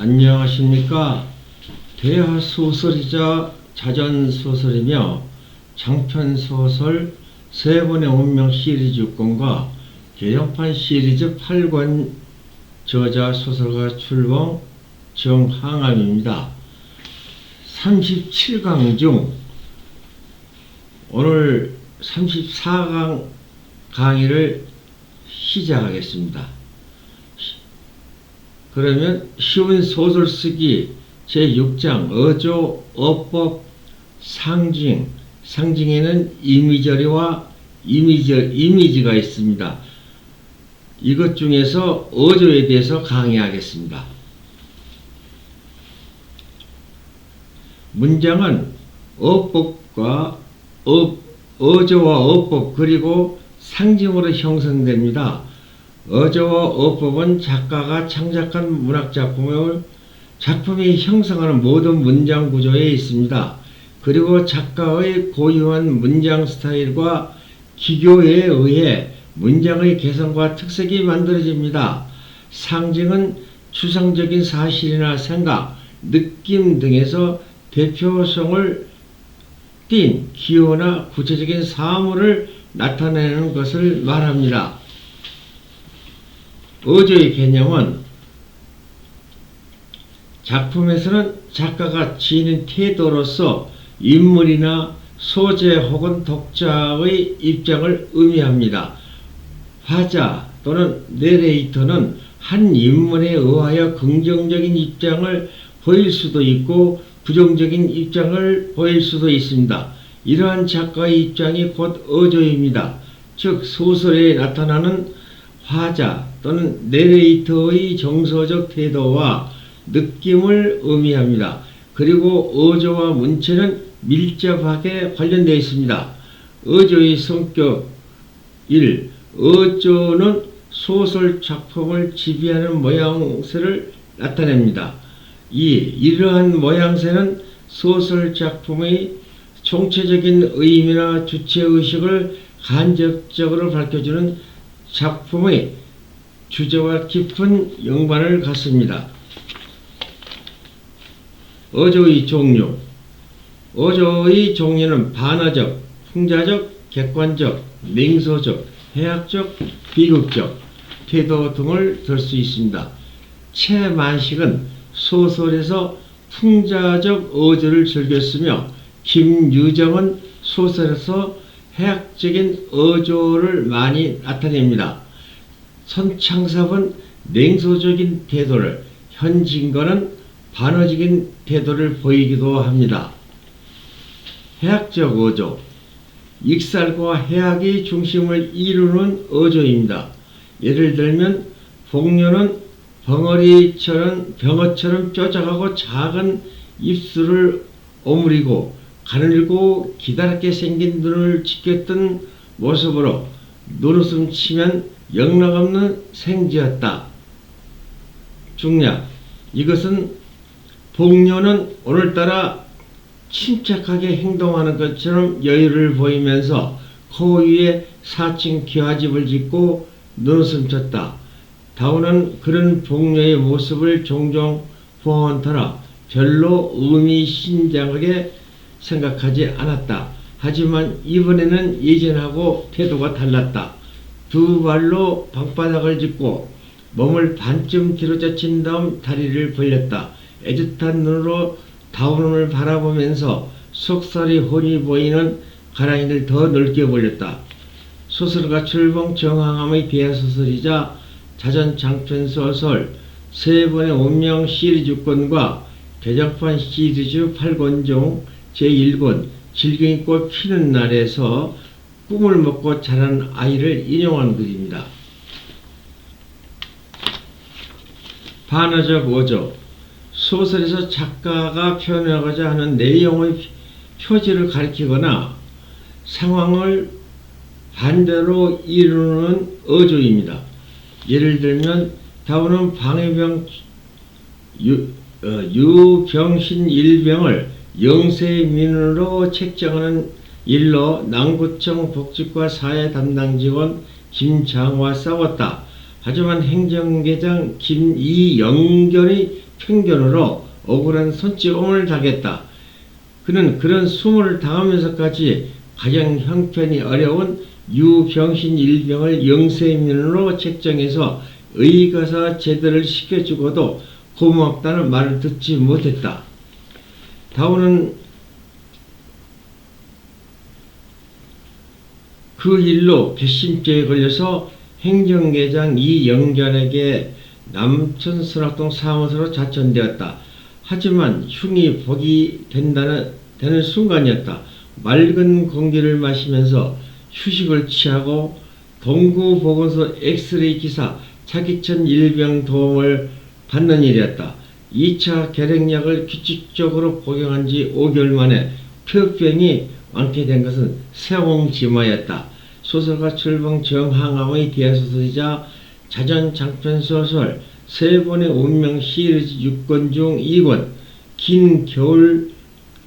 안녕하십니까. 대하 소설이자 자전 소설이며 장편 소설 세 권의 운명 시리즈권과 개정판 시리즈 8권 저자 소설가 출범 정항암입니다. 37강 중 오늘 34강 강의를 시작하겠습니다. 그러면 쉬운 소설 쓰기 제6장 어조, 어법, 상징 상징에는 이미저리와 이미저, 이미지가 있습니다. 이것 중에서 어조에 대해서 강의하겠습니다. 문장은 어법과 어, 어조와 어법 그리고 상징으로 형성됩니다. 어조와 어법은 작가가 창작한 문학작품을 작품이 형성하는 모든 문장 구조에 있습니다. 그리고 작가의 고유한 문장 스타일과 기교에 의해 문장의 개성과 특색이 만들어집니다. 상징은 추상적인 사실이나 생각, 느낌 등에서 대표성을 띈 기호나 구체적인 사물을 나타내는 것을 말합니다. 어조의 개념은 작품에서는 작가가 지닌 태도로서 인물이나 소재 혹은 독자의 입장을 의미합니다. 화자 또는 내레이터는 한 인물에 의하여 긍정적인 입장을 보일 수도 있고 부정적인 입장을 보일 수도 있습니다. 이러한 작가의 입장이 곧 어조입니다. 즉 소설에 나타나는 화자 또는 내레이터의 정서적 태도와 느낌을 의미합니다. 그리고 어조와 문체는 밀접하게 관련되어 있습니다. 어조의 성격 1. 어조는 소설 작품을 지배하는 모양새를 나타냅니다. 2. 이러한 모양새는 소설 작품의 총체적인 의미나 주체의식을 간접적으로 밝혀주는 작품의 주제와 깊은 연관을 갖습니다. 어조의 종류 어조의 종류는 반어적, 풍자적, 객관적, 맹소적, 해학적, 비극적, 태도 등을 들 수 있습니다. 최만식은 소설에서 풍자적 어조를 즐겼으며 김유정은 소설에서 해학적인 어조를 많이 나타냅니다. 선창섭은 냉소적인 태도를, 현진건은 반어적인 태도를 보이기도 합니다. 해학적 어조 익살과 해학이 중심을 이루는 어조입니다. 예를 들면 복료는 벙어리처럼 병어처럼 뾰족하고 작은 입술을 오므리고 가늘고 기다랗게 생긴 눈을 지켰던 모습으로 눈웃음 치면 영락없는 생지였다. 중략 이것은 복료는 오늘따라 침착하게 행동하는 것처럼 여유를 보이면서 코 위에 4층 기와집을 짓고 눈웃음 쳤다. 다우는 그런 복녀의 모습을 종종 보아온 터라 별로 의미심장하게 생각하지 않았다. 하지만 이번에는 예전하고 태도가 달랐다. 두 발로 방바닥을 짚고 몸을 반쯤 뒤로 젖힌 다음 다리를 벌렸다. 애틋한 눈으로 다운을 바라보면서 속살이 훤히 보이는 가랑이를 더 넓게 벌렸다. 소설가 출봉 정항암의 대하소설이자 자전 장편 소설 세 번의 운명 시리즈권과 개정판 시리즈 8권 중 제1권 질경이꽃 피는 날에서 꿈을 먹고 자란 아이를 인용한 글입니다. 반어적 어조 소설에서 작가가 표현하고자 하는 내용의 표지를 가리키거나 상황을 반대로 이루는 어조입니다. 예를 들면 다우는 방해병 유, 어, 유병신 일병을 영세민으로 책정하는 일로 남구청 복지과 사회 담당 직원 김장과 싸웠다. 하지만 행정계장 김이영견의 편견으로 억울한 손찌검을 당했다. 그는 그런 수모를 당하면서까지 가장 형편이 어려운 유병신 일병을 영세민으로 책정해서 의가사 제대를 시켜주고도 고맙다는 말을 듣지 못했다. 다오는 그 일로 괘씸죄에 걸려서 행정계장 이영견에게 남천 선악동 사무소로 자천되었다. 하지만 흉이 복이 된다는 되는 순간이었다. 맑은 공기를 마시면서 휴식을 취하고 동구 보건소 엑스레이 기사 차기천 일병 도움을 받는 일이었다. 2차 결핵약을 규칙적으로 복용한 지 5개월 만에 폐병이 완쾌된 것은 세옹지마였다. 소설가 출봉 정항암의 대소설이자 자전 장편 소설 세 번의 운명 시리즈 6권 중 2권, 긴 겨울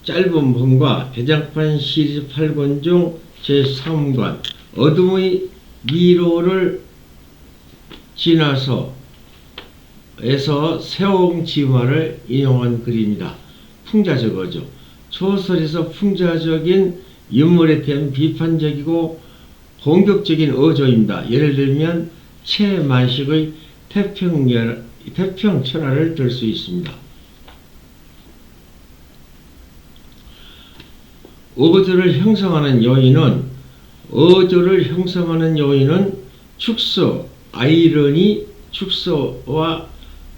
짧은 봄과 대장판 시리즈 8권 중 제3권, 어둠의 미로를 지나서 에서 세옹지마를 인용한 글입니다. 풍자적어죠. 소설에서 풍자적인 인물에 대한 비판적이고 공격적인 어조입니다. 예를 들면 최만식의 태평 태평천하를 들 수 있습니다. 어조를 형성하는 요인은 어조를 형성하는 요인은 축소, 아이러니, 축소와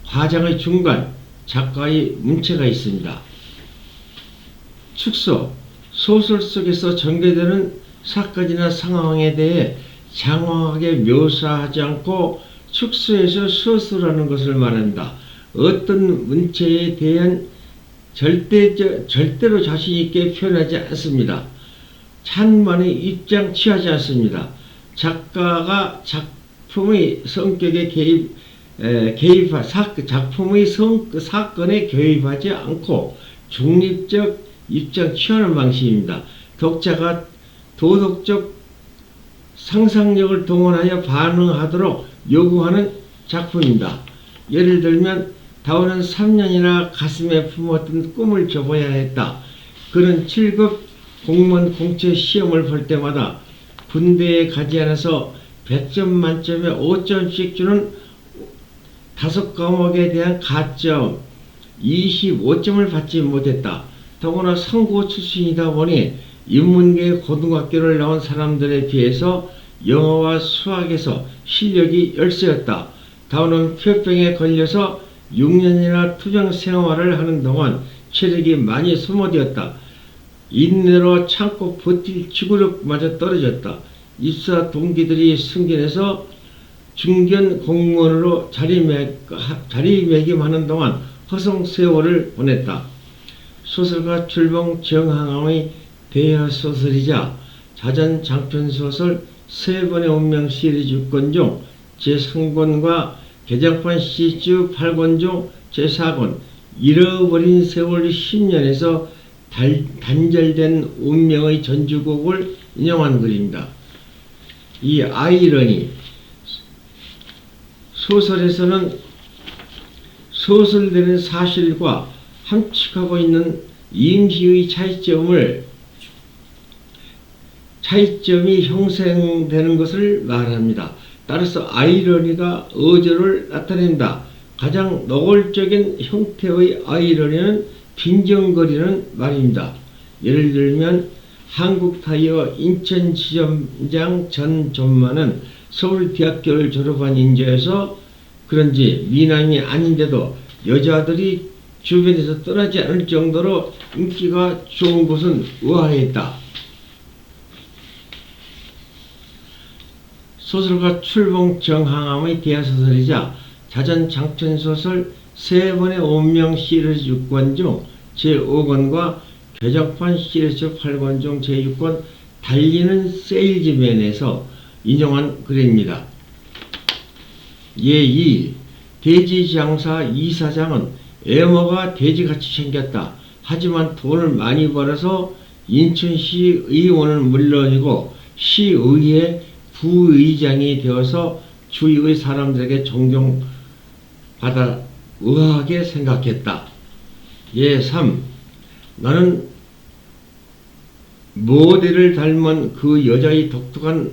과장의 중간, 작가의 문체가 있습니다. 축소, 소설 속에서 전개되는 사건이나 상황에 대해 장황하게 묘사하지 않고 축소해서 수술하는 것을 말한다. 어떤 문체에 대한 절대, 절대로 자신있게 표현하지 않습니다. 찬만의 입장 취하지 않습니다. 작가가 작품의 성격에 개입, 에, 개입하, 사, 작품의 성, 사건에 개입하지 않고 중립적 입장 취하는 방식입니다. 독자가 도덕적 상상력을 동원하여 반응하도록 요구하는 작품입니다. 예를 들면 다오는 3년이나 가슴에 품었던 꿈을 접어야 했다. 그는 7급 공무원 공채 시험을 볼 때마다 군대에 가지 않아서 100점 만점에 5점씩 주는 다섯 과목에 대한 가점 25점을 받지 못했다. 더구나 상고 출신이다 보니 인문계 고등학교를 나온 사람들에 비해서 영어와 수학에서 실력이 열세였다. 다오는 폐병에 걸려서 6년이나 투정 생활을 하는 동안 체력이 많이 소모되었다. 인내로 참고 버틸 지구력마저 떨어졌다. 입사 동기들이 승진해서 중견 공무원으로 자리매, 자리매김하는 동안 허송 세월을 보냈다. 소설가 출봉 정항암의 대하 소설이자 자전 장편 소설 세 번의 운명 시리즈 6권 중 제3권과 개장판 시리즈 8권 중 제4권 잃어버린 세월 10년에서 달, 단절된 운명의 전주곡을 인용한 글입니다. 이 아이러니 소설에서는 소설되는 사실과 함축하고 있는 임시의 차이점을 차이점이 형성되는 것을 말합니다. 따라서 아이러니가 어조를 나타낸다. 가장 노골적인 형태의 아이러니는 빈정거리는 말입니다. 예를 들면 한국타이어 인천지점장 전 전만은 서울대학교를 졸업한 인재여서 그런지 미남이 아닌데도 여자들이 주변에서 떠나지 않을 정도로 인기가 좋은 것은 우아했다. 소설가 출봉 정항암의 대하소설이자 자전 장편소설 세 번의 운명 시리즈 6권 중 제5권과 개정판 시리즈 8권 중 제6권 달리는 세일즈맨에서 인용한 글입니다. 예2 돼지장사 이사장은 애모가 돼지같이 생겼다. 하지만 돈을 많이 벌어서 인천시 의원은 물론이고 시의회 부의장이 되어서 주위의 사람들에게 존경받아 의아하게 생각했다. 예, 3. 나는 모델을 닮은 그 여자의 독특한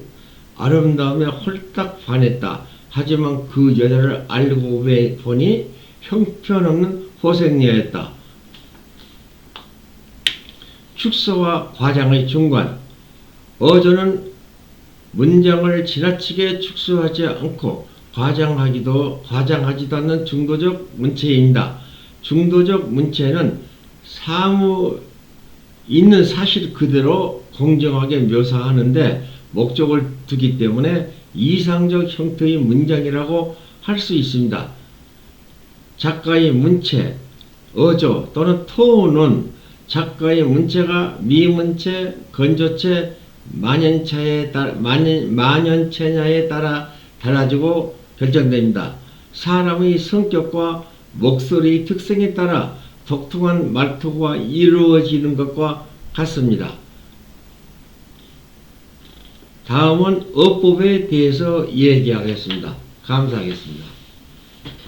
아름다움에 홀딱 반했다. 하지만 그 여자를 알고 보니 형편없는 호생녀였다. 축소와 과장의 중간. 어조는 문장을 지나치게 축소하지 않고 과장하기도 과장하지도 않는 중도적 문체입니다. 중도적 문체는 사무 있는 사실 그대로 공정하게 묘사하는데 목적을 두기 때문에 이상적 형태의 문장이라고 할 수 있습니다. 작가의 문체, 어조 또는 토는 작가의 문체가 미문체, 건조체, 만연체에 따라 만연, 만연체냐에 따라 달라지고 결정됩니다. 사람의 성격과 목소리 특성에 따라 독특한 말투가 이루어지는 것과 같습니다. 다음은 어법에 대해서 얘기하겠습니다. 감사하겠습니다.